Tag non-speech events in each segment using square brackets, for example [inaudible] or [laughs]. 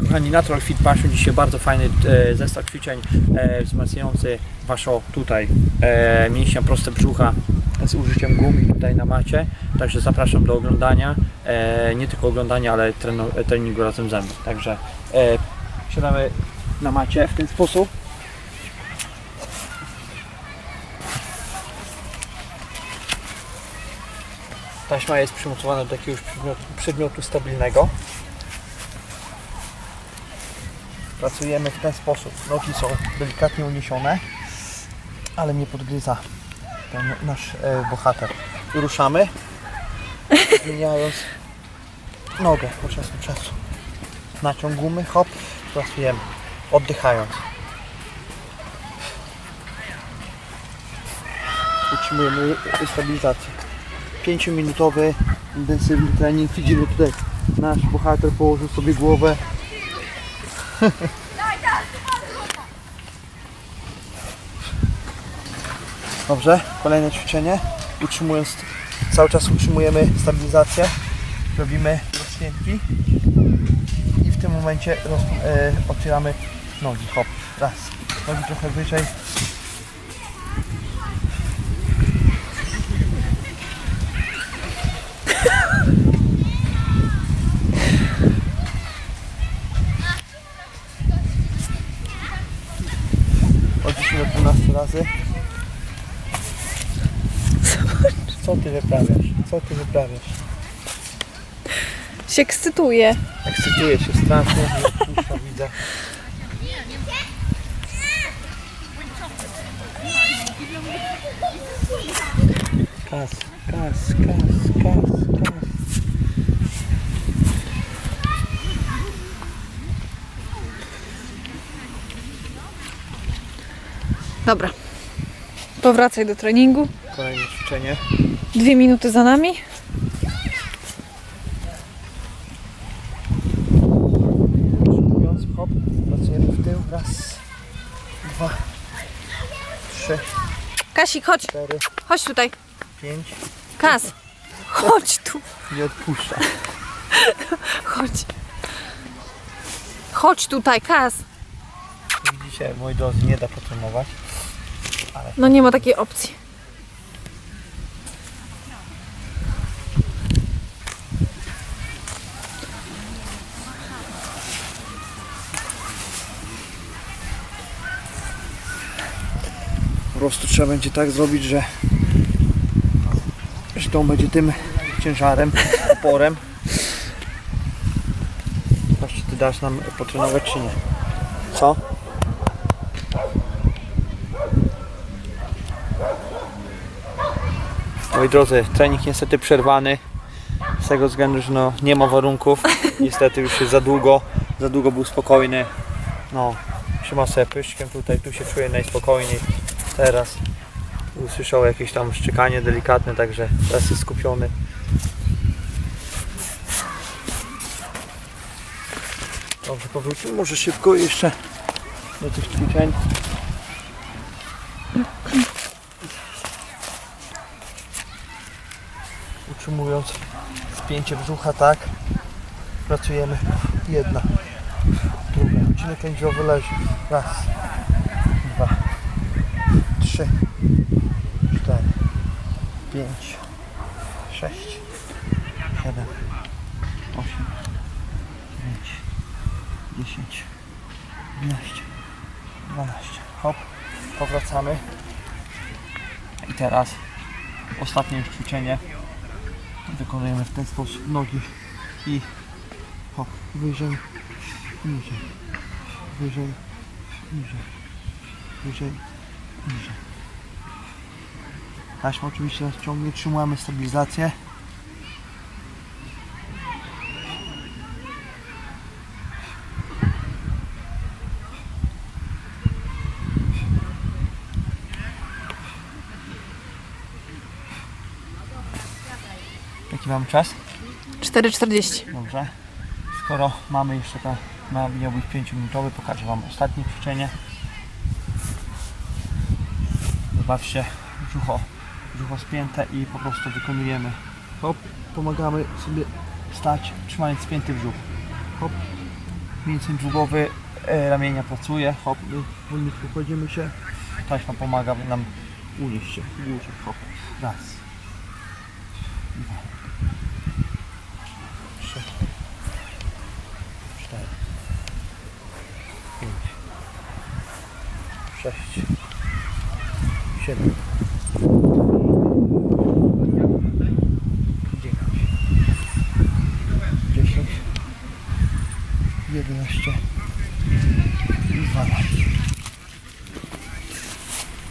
Kochani, Natural Fit Passion dzisiaj bardzo fajny e, zestaw ćwiczeń e, wzmacniający Waszą tutaj e, mięśnia proste brzucha z użyciem gumi tutaj na macie. Także zapraszam do oglądania, e, nie tylko oglądania, ale treno, treningu razem ze mną. Także e, siadamy na macie w ten sposób. Taśma jest przymocowana do jakiegoś przedmiotu, przedmiotu stabilnego. Pracujemy w ten sposób. Nogi są delikatnie uniesione, ale nie podgryza ten nasz e, bohater. Ruszamy, [laughs] zmieniając nogę po czasu czasu. Naciąg gumy, hop, pracujemy, oddychając. Utrzymujemy stabilizację. 5-minutowy intensywny trening. Widzimy tutaj nasz bohater położył sobie głowę [laughs] Dobrze, kolejne ćwiczenie. Utrzymując, cały czas utrzymujemy stabilizację. Robimy rozciętki i w tym momencie roz, e, otwieramy nogi. Hop, raz. Nogi trochę wyżej. Od 10 do 12 razy. Co ty wyprawiasz? Co ty wyprawiasz? się ekscytuje. Ekscytuję się strasznie, widzę. Kas, kas, kas, kas, kas. Dobra. Powracaj do treningu. Kolejne ćwiczenie. Dwie minuty za nami. Mówiąc, hop, pracujemy w tył. Raz, dwa, trzy, Kasik, chodź. cztery, Chodź tutaj. pięć. Kas. Chodź tu. Nie odpuszcza. Chodź. Chodź tutaj, Kas. Widzicie, moi drodzy, nie da potrenować. No nie ma takiej opcji. Po prostu trzeba będzie tak zrobić, że, że to będzie tym ciężarem, oporem. Właśnie ty dasz nam potrenować czy nie? Co? Moi drodzy, trening niestety przerwany z tego względu, że no, nie ma warunków. Niestety już jest za długo, za długo był spokojny. No, trzyma sobie pyszkiem tutaj, tu się czuje najspokojniej. Teraz usłyszał jakieś tam szczekanie delikatne, także teraz jest skupiony. Dobrze, powrócimy może szybko jeszcze do tych ćwiczeń. Utrzymując spięcie brzucha, tak. Pracujemy. Jedna, druga. Odcinek lędźwiowy leży. Raz, dwa, trzy, cztery, pięć, sześć, siedem, osiem, dziewięć, dziesięć, jedenaście, dwanaście. Hop, powracamy. I teraz ostatnie ćwiczenie. Wykonujemy w ten sposób nogi i hop, wyżej, niżej, wyżej, niżej, wyżej, niżej. Taśma oczywiście nas ciągnie, trzymamy stabilizację. Jaki mam czas? 4,40. Dobrze. Skoro mamy jeszcze to, ma, miał być 5 minutowy, pokażę Wam ostatnie ćwiczenie. Zobaczcie, brzucho, brzucho spięte i po prostu wykonujemy. Hop, pomagamy sobie stać, trzymając spięty brzuch. Hop, mięsień długowy e, ramienia pracuje, hop, wolniutko kładziemy się. Taśma pomaga nam unieść się w górze, hop, raz. Dwa. Trzy. Cztery. Pięć. Sześć. Siedem. Dziewięć. Dziesięć. Jedenaście. I dwanaście.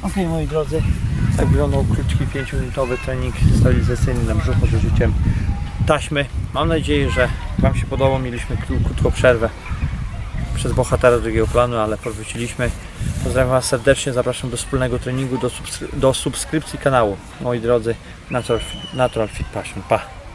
Ok, moi drodzy, tak wyglądał krótki 5-minutowy trening stabilizacyjny na brzuchu z użyciem taśmy. Mam nadzieję, że Wam się podobał. Mieliśmy kró- krótką przerwę przez bohatera drugiego planu, ale powróciliśmy. Pozdrawiam Was serdecznie, zapraszam do wspólnego treningu, do, subskry- do subskrypcji kanału. Moi drodzy, Natural, Natural Fit Passion. Pa!